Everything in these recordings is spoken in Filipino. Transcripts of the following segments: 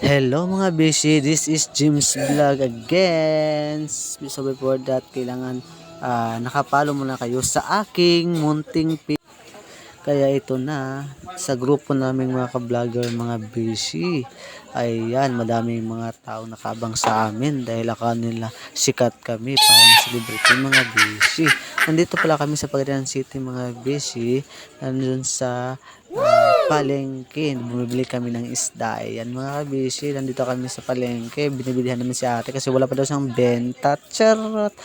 Hello mga busy, this is Jim's Vlog again. So before that, kailangan ah, nakapalo muna kayo sa aking munting pi- Kaya ito na, sa grupo naming mga ka-vlogger, mga busy. Ayan, madaming mga tao nakabang sa amin dahil akala nila sikat kami, parang celebrity mga busy. Nandito pala kami sa Pagadian City mga busy, nandun sa ah, palengke. Bumibili kami ng isda. Ayan mga kabisi, nandito kami sa palengke. Binibilihan namin si ate kasi wala pa daw siyang benta. Charot!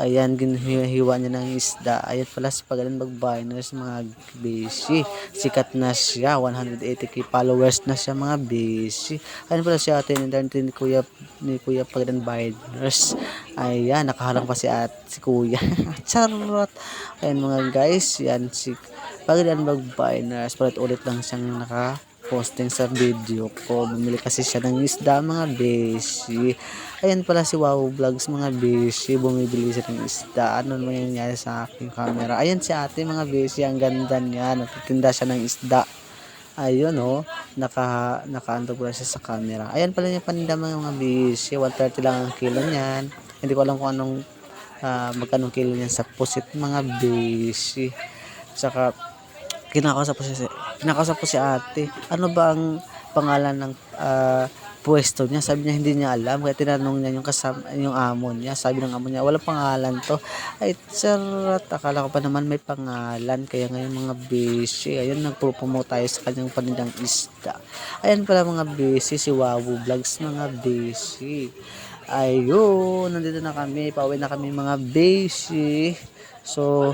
Ayan, ginihiwa niya ng isda. Ayan pala si Pagalan Magbainers mga bisi. Sikat na siya. 180k followers na siya mga bisi. Ayan pala si ate ni, ni Kuya, ni Kuya Pagalan Biners. Ayan, nakaharang pa si ate, si Kuya. Charot! Ayan mga guys, yan si Pagalan Magbainers. Palit ulit lang siyang naka posting sa video ko. Bumili kasi siya ng isda mga besi. Ayan pala si Wow Vlogs mga besi. Bumibili siya ng isda. Ano naman nangyayari sa aking camera? Ayan si ate mga besi. Ang ganda niya. Nagtitinda siya ng isda. Ayun oh, naka nakaanto pala siya sa camera. Ayan pala niya paninda mga besi. 130 lang ang kilo niyan. Hindi ko alam kung anong ah, magkano kilo niyan sa pusit mga besi. Saka kinakausap ko si kinakausap ko si ate. Ano ba ang pangalan ng ah, pwesto niya? Sabi niya hindi niya alam. Kaya tinanong niya yung kasama yung amo niya. Sabi ng amo niya, wala pangalan to. Ay, charot. Akala ko pa naman may pangalan. Kaya ngayon mga busy. Ayun, nagpo-promote tayo sa kanyang panindang isda. Ayan pala mga busy. Si Wawu Vlogs mga busy. Ayun, nandito na kami. Pauwi na kami mga busy. So,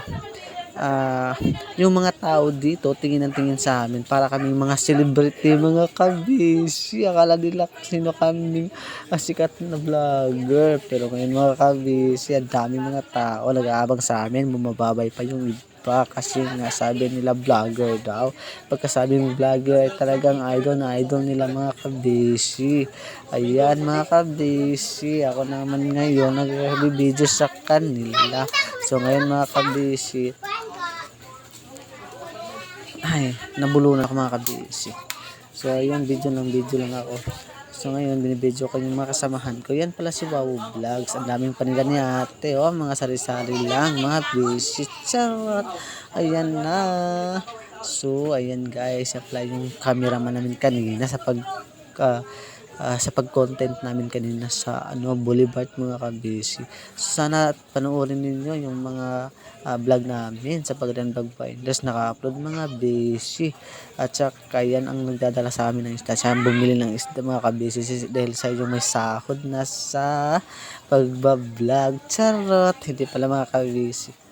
ah yung mga tao dito tingin ng tingin sa amin para kaming mga celebrity mga kabisi. Akala nila sino kaming sikat na vlogger. Pero ngayon mga kabisi ang daming mga tao nag-aabang sa amin. Bumababay pa yung iba kasi nga sabi nila vlogger daw. Pagkasabi ng vlogger ay talagang idol na idol nila mga kabisi. Ayan mga kabisi ako naman ngayon nag-video sa kanila. So ngayon mga kabisi ay, nabulunan ako mga kabisi. So, ayun, video ng video lang ako. So, ngayon, binibideo ko yung mga kasamahan ko. Yan pala si Wow Vlogs. Ang daming panila ni ate, oh. Mga sari-sari lang, mga busy. Charot. Ayan na. So, ayan guys. Apply yung cameraman namin kanina sa pag... ah, ah, sa pag-content namin kanina sa ano Boulevard mga kabisi. Sana panoorin ninyo yung mga ah, vlog namin sa Pagdan Vlog Finders naka-upload mga busy. At saka yan ang nagdadala sa amin ng isda. Siya bumili ng isda mga kabisi si- dahil sa yung may sahod na sa pagbablog charot! Hindi pala mga kabisi